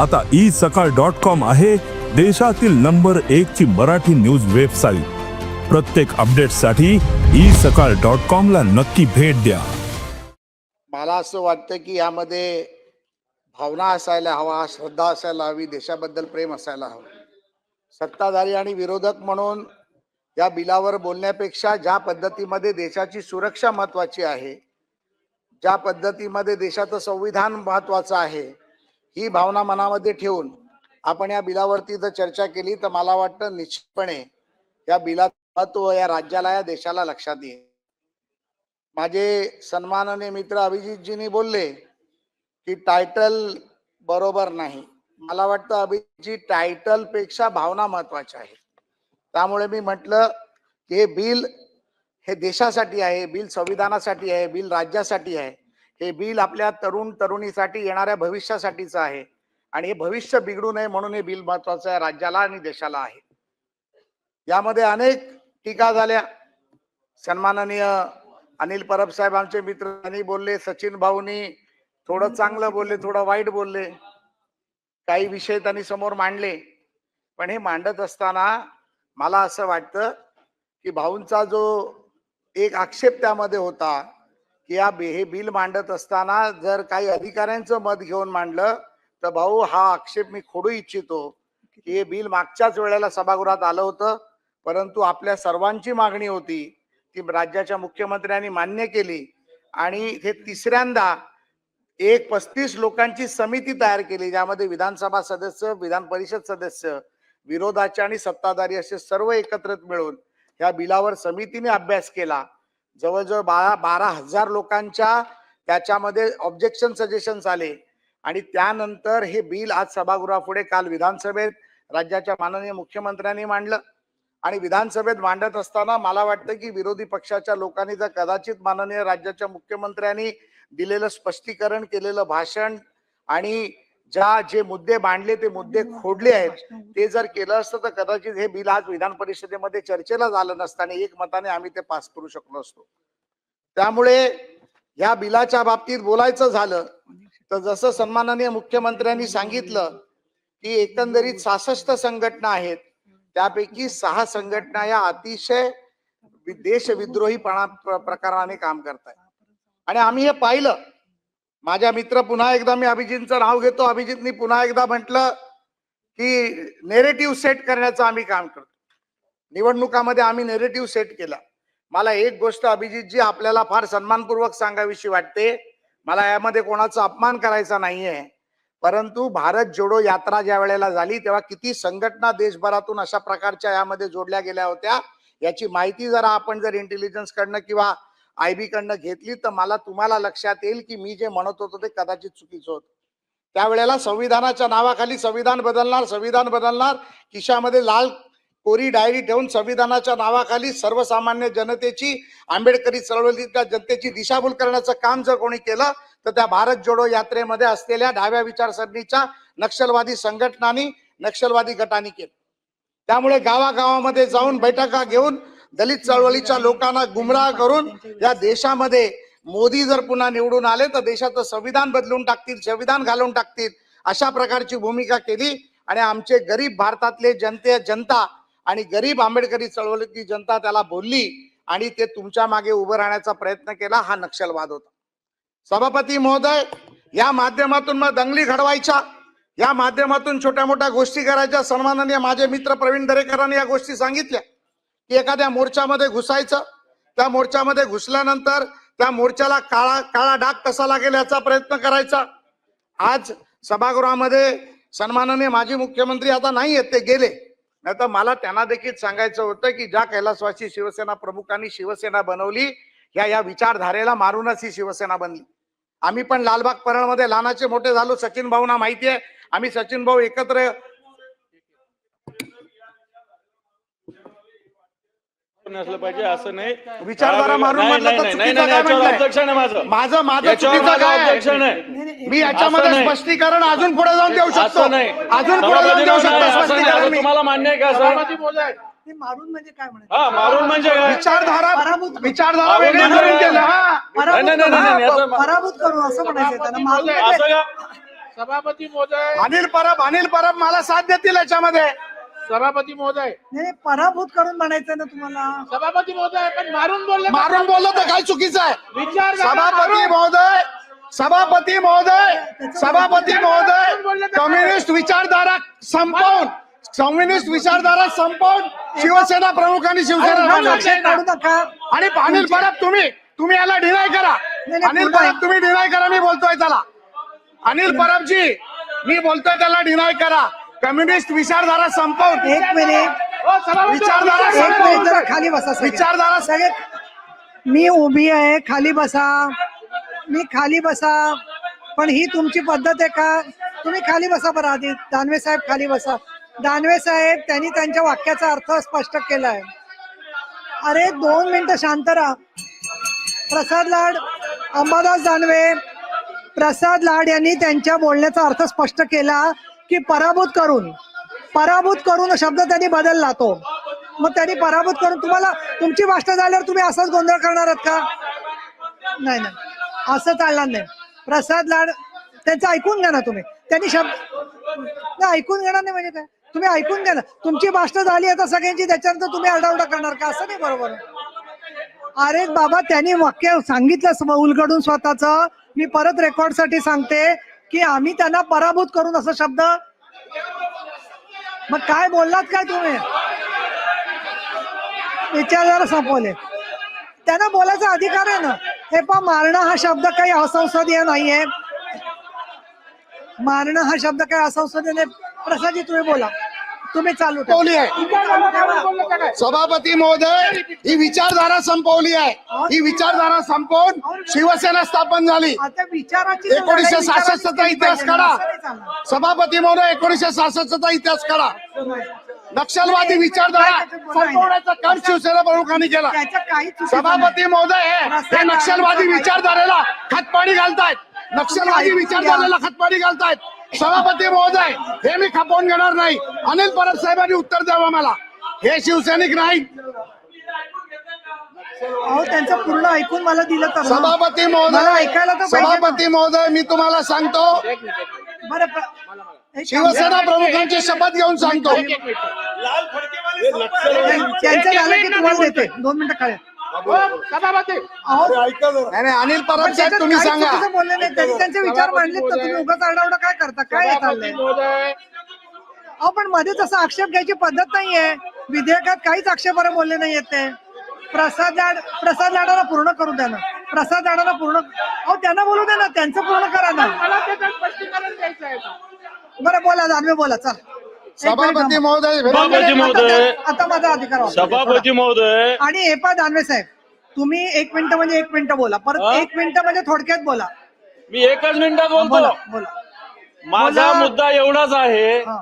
आता ई सकाळ dot com आहे देशातील नंबर एक ची मराठी न्यूज वेबसाईट. प्रत्येक अपडेटसाठी ई सकाळ डॉट कॉम ला नक्की भेट द्या. मला असं वाटतं की यामध्ये भावना असायला हवा श्रद्धा असायला हवी देशाबद्दल प्रेम असायला हवं. सत्ताधारी आणि विरोधक म्हणून या बिलावर बोलण्यापेक्षा ज्या पद्धतीमध्ये देशाची सुरक्षा महत्वाची आहे ज्या पद्धतीमध्ये देशाचं संविधान महत्वाचं आहे ही भावना मनामध्ये ठेवून आपण या बिलावरती जर चर्चा केली तर मला वाटतं निश्चितपणे या बिलाचं महत्त्व या राज्याला या देशाला लक्षात येईल. माझे सन्माननीय मित्र अभिजितजींनी बोलले की टायटल बरोबर नाही. मला वाटतं अभिजितजी टायटलपेक्षा भावना महत्त्वाच्या आहे त्यामुळे मी म्हटलं की हे बिल हे देशासाठी आहे बिल संविधानासाठी आहे बिल राज्यासाठी आहे. हे बिल आपल्या तरुण तरुणीसाठी येणाऱ्या भविष्यासाठीचं आहे. आणि हे भविष्य बिघडू नये म्हणून हे बिल महत्वाचं आहे राज्याला आणि देशाला आहे. यामध्ये अनेक टीका झाल्या. सन्माननीय अनिल परब साहेब आमचे मित्र त्यांनी बोलले सचिन भाऊनी थोडं चांगलं बोलले थोडं वाईट बोलले. काही विषय त्यांनी समोर मांडले. पण हे मांडत असताना मला असं वाटतं की भाऊंचा जो एक आक्षेप त्यामध्ये होता की या हे बिल मांडत असताना जर काही अधिकाऱ्यांचं मत घेऊन मांडलं तर भाऊ हा आक्षेप मी खोडू इच्छितो की हे बिल मागच्याच वेळेला सभागृहात आलं होतं परंतु आपल्या सर्वांची मागणी होती ती राज्याच्या मुख्यमंत्र्यांनी मान्य केली आणि हे तिसऱ्यांदा एक पस्तीस लोकांची समिती तयार केली ज्यामध्ये विधानसभा सदस्य विधान परिषद सदस्य विरोधाचे आणि सत्ताधारी असे सर्व एकत्रित मिळून या बिलावर समितीने अभ्यास केला. जवळजवळ बारा बारा हजार लोकांच्या त्याच्यामध्ये ऑब्जेक्शन सजेशन्स आले. आणि त्यानंतर हे बिल आज सभागृहापुढे काल विधानसभेत राज्याच्या माननीय मुख्यमंत्र्यांनी मांडलं. आणि विधानसभेत मांडत असताना मला वाटतं की विरोधी पक्षाच्या लोकांनी जर कदाचित माननीय राज्याच्या मुख्यमंत्र्यांनी दिलेलं स्पष्टीकरण केलेलं भाषण आणि ज्या जे मुद्दे मांडले ते मुद्दे खोडले आहेत ते जर केलं असतं तर कदाचित हे बिल आज विधान परिषदेमध्ये चर्चेला झालं नसतं आणि एक मताने आम्ही ते पास करू शकलो असतो. त्यामुळे या बिलाच्या बाबतीत बोलायचं झालं तर जसं सन्माननीय मुख्यमंत्र्यांनी सांगितलं की एकंदरीत सहासष्ट संघटना आहेत त्यापैकी सहा संघटना या अतिशय प्र- प्रकाराने काम करतायत. आणि आम्ही हे पाहिलं. माझ्या मित्र पुन्हा एकदा मी अभिजितचं नाव घेतो. अभिजितनी पुन्हा एकदा म्हटलं की नेरेटिव्ह सेट करण्याचं आम्ही काम करतो. निवडणुकामध्ये आम्ही नेरेटिव्ह सेट केला. मला एक गोष्ट अभिजितजी आपल्याला फार सन्मानपूर्वक सांगावीशी वाटते. मला यामध्ये कोणाचा अपमान करायचा नाहीये. परंतु भारत जोडो यात्रा ज्या वेळेला झाली तेव्हा किती संघटना देशभरातून अशा प्रकारच्या यामध्ये जोडल्या गेल्या होत्या. याची माहिती जरा आपण जर इंटेलिजन्स कडनं किंवा आयबी कडनं घेतली तर मला तुम्हाला लक्षात येईल की मी जे म्हणत होतो ते कदाचित चुकीचं होतं. त्यावेळेला संविधानाच्या नावाखाली संविधान बदलणार संविधान बदलणार खिशामध्ये लाल कोरी डायरी ठेवून संविधानाच्या नावाखाली सर्वसामान्य जनतेची आंबेडकरी चळवळीतल्या जनतेची दिशाभूल करण्याचं काम जर कोणी केलं तर त्या भारत जोडो यात्रेमध्ये असलेल्या डाव्या विचारसरणीच्या नक्षलवादी संघटनांनी नक्षलवादी गटांनी केलं. त्यामुळे गावागावामध्ये जाऊन बैठका घेऊन दलित चळवळीच्या लोकांना गुमराह करून या देशामध्ये मोदी जर पुन्हा निवडून आले तर देशाचं संविधान बदलून टाकतील संविधान घालून टाकतील अशा प्रकारची भूमिका केली. आणि आमचे गरीब भारतातले जनते जनता आणि गरीब आंबेडकरी चळवळीतली जनता त्याला बोलली आणि ते तुमच्या मागे उभं राहण्याचा प्रयत्न केला हा नक्षलवाद होता. सभापती महोदय या माध्यमातून मग दंगली घडवायच्या या माध्यमातून छोट्या मोठ्या गोष्टी करायच्या. सन्माननीय माझे मित्र प्रवीण दरेकरांनी या गोष्टी सांगितल्या. की एखाद्या मोर्चामध्ये घुसायचं त्या मोर्चामध्ये घुसल्यानंतर त्या मोर्चाला काळा काळा डाग कसा लागेल याचा प्रयत्न करायचा. आज सभागृहामध्ये सन्माननीय माजी मुख्यमंत्री आता नाही येत ते गेले. नाही तर मला त्यांना देखील सांगायचं होतं की ज्या कैलासवासी शिवसेना प्रमुखांनी शिवसेना बनवली या या विचारधारेला मारूनच ही शिवसेना बनली. आम्ही पण लालबाग परळमध्ये लहानाचे मोठे झालो सचिन भाऊना माहिती आहे. आम्ही सचिन भाऊ एकत्र नसलं पाहिजे असं नाही. विचारधारा मारून नाही, म्हटलं तर नाही, चुकीचं नाही, नाही, काय याच्यावर म्हटलंय? objection आहे माझं. माझं माझं याच्यावर चुकीचं माझं काय? आहे? objection आहे मी याच्यामध्ये नाही. स्पष्टीकरण अजून पुढे जाऊन देऊ शकतो. असं नाही. अजून पुढे जाऊन देऊ शकतो नाही, असं नाही. स्पष्टीकरण आता मी. तुम्हाला मान्य आहे का असं ते मारून म्हणजे काय म्हणायचं? हा मारून म्हणजे काय? विचारधारा पराभूत- विचारधारा मारून वेगळी म्हणजे करून काय? केलं हा. नाही, नाही, नाही, नाही, नाही, पराभूत याचं- करू- पराभूत करू असं म्हणायचं त्यांना. मारून असं म्हणजे का? सभापती महोदय अनिल परब अनिल परब मला साथ देतील याच्यामध्ये. सभापती महोदय. नाही पराभूत करून म्हणायचं ना तुम्हाला? सभापती महोदय पण मारून बोलले मारून बोललो तर काय चुकीचं आहे? विचार करा, सभापती मारून. महोदय सभापती महोदय सभापती महोदय कम्युनिस्ट विचारधारा संपवून कम्युनिस्ट विचारधारा संपवून शिवसेना प्रमुखांनी शिवसेना. लक्षात काढू नका आणि अनिल परब तुम्ही तुम्ही याला डिनाय करा. नाही, अनिल पूर्ण- परब तुम्ही डिनाय करा मी बोलतोय त्याला. अनिल परबजी मी बोलतोय त्याला डिनाय करा. कम्युनिस्ट विचारधारा संपवून. एक मिनिट. हो, विचारधारा. एक मिनिट जरा खाली बसा सगळे. विचारधारा सगळे मी उभी आहे खाली बसा. मी खाली बसा. पण ही तुमची पद्धत आहे का? तुम्ही खाली बसा बरं आधी. दानवे साहेब खाली बसा. दानवे साहेब त्यांनी त्यांच्या वाक्याचा अर्थ स्पष्ट केलाय. अरे दोन मिनिटं शांत राहा. प्रसाद लाड अंबादास दानवे प्रसाद लाड यांनी त्यांच्या बोलण्याचा अर्थ स्पष्ट केला. की पराभूत करून पराभूत करून शब्द त्यांनी बदलला तो. मग त्यांनी पराभूत करून तुम्हाला तुमची भाषण झाल्यावर तुम्ही असंच गोंधळ करणार आहात का? नाही नाही. असं चालणार नाही. प्रसाद लाड त्यांचं ऐकून घ्या ना तुम्ही. त्यांनी शब्द नाही ऐकून घेणार नाही म्हणजे काय? तुम्ही ऐकून घ्या ना. तुमची भाषण झाली आता सगळ्यांची त्याच्यानंतर तुम्ही आरडाओरडा करणार का? असं नाही बरोबर. अरे बाबा त्यांनी वाक्य सांगितलं उलगडून स्वतःच. मी परत रेकॉर्डसाठी सांगते. की आम्ही त्यांना पराभूत करून असं शब्द? मग काय बोललात काय तुम्ही? विचार जरा संपवले. त्यांना बोलायचा अधिकार आहे ना? हे पण मारणं हा शब्द काही असंसदीय नाहीये. मारणं हा शब्द काही असंसदीय नाही. प्रसादजी तुम्ही बोला. तुम्ही चालू ठेवा. संपवली आहे? सभापती महोदय ही विचारधारा संपवली आहे. ही विचारधारा संपवून शिवसेना स्थापन झाली. विचाराची एकोणीसशे सहासष्टचा इतिहास काढा. सभापती महोदय एकोणीसशे सहासष्टचा इतिहास काढा. नक्षलवादी विचारधारा संपवण्याचं काम शिवसेना प्रमुखांनी केलं. सभापती महोदय नक्षलवादी विचारधारेला खतपाणी घालतायत. नक्षलवादी विचारधारेला खतपाणी घालतायत. सभापती महोदय हे मी खपवून घेणार नाही अनिल परब साहेबांनी उत्तर द्यावं मला हे शिवसैनिक नाहीत नाही. अहो त्यांचं पूर्ण ऐकून मला दिलं तर ना. सभापती मला महोदय ऐकायला तर पाहिजे ना. सभापती महोदय मी तुम्हाला सांगतो बरं प्र- एक काम शिवसेना. प्रमुखांची शपथ घेऊन सांगतो त्यांचं झालं की तुम्हाला देते दोन मिनिटं हो, सभापती. नाही नाही, अनिल परब साहेब तुम्ही सांगा. बोलले नाही. त्यांनी त्यांचे विचार मांडले तर तुम्ही उगाच आरडाओरडा काय करता? काय चाललंय अहो पण मध्ये तसा आक्षेप घ्यायची पद्धत नाहीये. विधेयकात काहीच आक्षेपार्ह बोलले नाहीयेत ते. प्रसाद लाड प्रसाद लाडाला पूर्ण करू द्या ना. प्रसाद लाडाला पूर्ण अहो त्यांना बोलू द्या ना. त्यांचं पूर्ण करा ना. मला त्याचं स्पष्टीकरण द्यायचं आहे. का? बरं बोला दानवे बोला चल. सभापती. महोदय सभापती आता- महोदय. आता माझा अधिकार वापरा. सभापती महोदय आणि हे पा दानवे साहेब तुम्ही एक मिनिट म्हणजे एक मिनिट बोला परत? एक मिनिट म्हणजे थोडक्यात बोला मी एकच मिनिटात बोला बोलतो बोला माझा बोला. मुद्दा एवढाच आहे हा.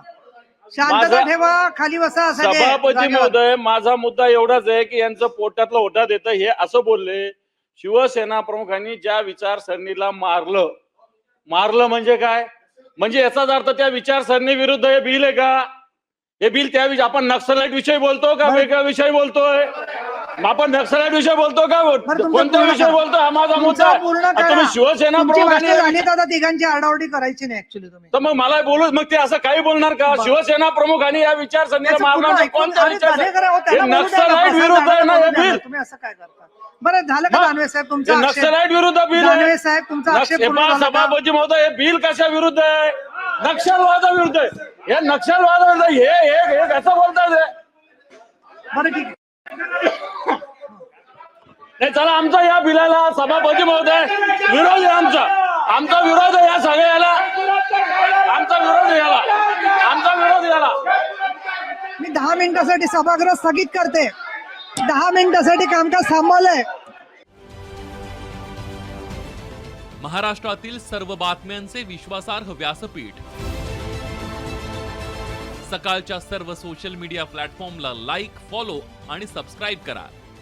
शांतता माझा- ठेवा खाली बसा सगळे. सभापती जागेवर. महोदय माझा मुद्दा एवढाच आहे की यांचं पोटातलं ओटात येतं हे असं बोलले शिवसेना प्रमुखांनी ज्या विचारसरणीला मारलं मारलं म्हणजे काय म्हणजे याचाच अर्थ त्या विचारसरणी विरुद्ध हे बिल आहे का? हे बिल त्या आपण नक्सलाइट विषयी बोलतो का? वेगळ्या विषयी बोलतोय. आपण नक्सलाइट विषय बोलतो का बरं, तुमचं कोणत्या पूर्ण विषय करा. बोलतो हा माझा मुद्दा तुमचं आहे. पूर्ण आता. तुम्ही शिवसेना तुमची भाषण प्रमुखांनी झाली तर आता तिघांची आरडाओरडी करायची नाही ऍक्च्युली तुम्ही तर मग मला बोलू मग ते असं काही बोलणार का बरं. शिवसेना प्रमुखांनी या विचारसरणीला पूर्ण मारणार ऐकून- विचार त्यांना बोलू द्या ना, नक्सलाइट प्रसाद विरुद्ध आहे ना हे बोलू द्या ना. बिल तुम्ही असं काय करता बरं झालं का मग दानवे साहेब तुमचा हे आक्षेप नक्सलाइट विरुद्ध बिल आहे दानवे साहेब तुमचा आक्षेप नक्ष- पूर्ण हे पहा, झाला का? सभापती महोदय हे बिल कशा विरुद्ध आहे नक्षलवादा विरुद्ध आहे हे नक्षलवादा विरुद्ध हे हे हे कसं बोलतात हे? बरं ठीक आहे. नाही चला आमचा या बिलाला सभापती महोदय विरोध आहे आमचा. आमचा विरोध आहे या सगळ्याला. आमचा विरोध याला. आमचा विरोध याला. मी दहा मिनिटासाठी सभागृह स्थगित करते. दहा मिनिटासाठी कामकाज थांबवलंय. महाराष्ट्रातील सर्व बातम्यांचे विश्वासार्ह व्यासपीठ. सकाळच्या सर्व सोशल मीडिया प्लॅटफॉर्मला लाईक फॉलो आणि सबस्क्राईब करा.